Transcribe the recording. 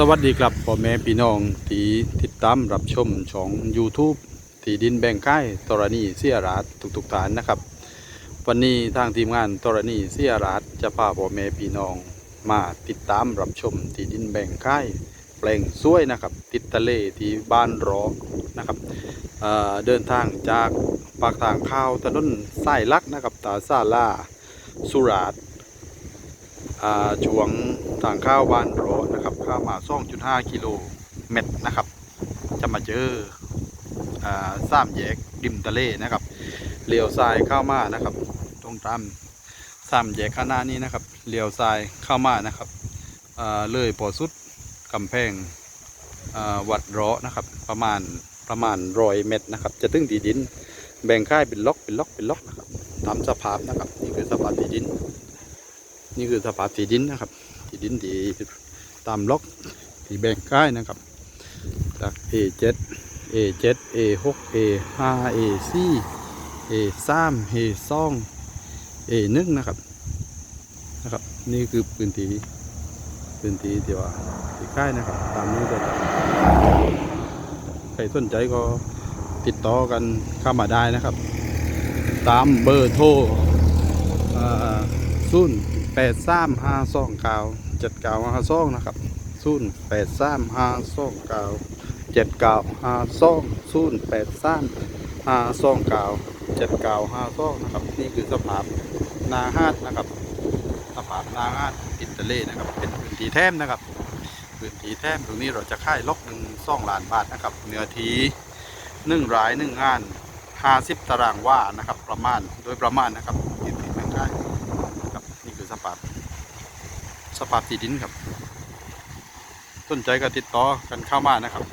สวัสดีครับพ่อแม่พี่น้องที่ติดตามรับชมช่อง YouTube ที่ดินแบ่งค่ายตรณีเสียราดทุกๆฐานนะครับ วันนี้ทางทีมงานตรณีเสียราดจะพาพ่อแม่พี่น้องมาติดตามรับชมที่ดินแบ่งค่ายแปลงสวยนะครับ ติดทะเลที่บ้านรอนะครับเเดินทางจากปากทางข้าวถนนสายลักนะครับตาซาลาสุราษฎร์ ช่วงทางข้าวบ้านรนะครับข้าวมา2.5กิโลเมตรนะครับ จะมาเจออ่าสามแยกริมทะเลนะครับเลี้ยวซ้ายเข้ามานะครับ ตรงตามสามแยกข้างหน้านี้นะครับเลี้ยวซ้ายเข้ามานะครับเลยพอสุดกำแพงวัดร้อนะครับ ประมาณประมาณร้อยเมตรนะครับ จะตึงที่ดิน แบ่งค่ายเป็นล็อกเป็นล็อกเป็นล็อกนะครับตามสภาพนะครับนี่คือสภาพที่ดิน นี่คือสภาพที่ดินนะครับที่ดินที่ตามล็อกที่แบ่งค่ายนะครับ จาก A7 A7 A6 A5 A4 A3 A2 A1 นะครับนะครับ นี่คือพื้นที่พื้นที่ที่ว่าที่ค่ายนะครับ ตามนี้ก็ใครสนใจก็ติดต่อกันเข้ามาได้นะครับ ตามเบอร์โทรศูนย์ แปดสามห้าสองเก้าเจ็ดเก้าห้าสองนะครับศูนย์แปดสามห้าสองเก้าเจ็ดเก้าห้าสองศูนย์แปดสามห้าสองเก้าเจ็ดเก้าห้าสองนะครับ นี่คือสภาพนาฮาดนะครับ สภาพนาฮาดติดทะเลนะครับ เป็นพื้นที่แท้มนะครับ พื้นที่แท้มตรงนี้เราจะค่ายล็อกหนึ่งสองล้านบาทนะครับ เนื้อทีหนึ่งรายหนึ่งงานห้าสิบตารางว่านะครับ ประมาณโดยประมาณนะครับที่ที่แบ่งค่าย ครับนี่คือสภาพ สภาพที่ดินครับ ต้นใจก็ติดต่อกันเข้ามานะครับ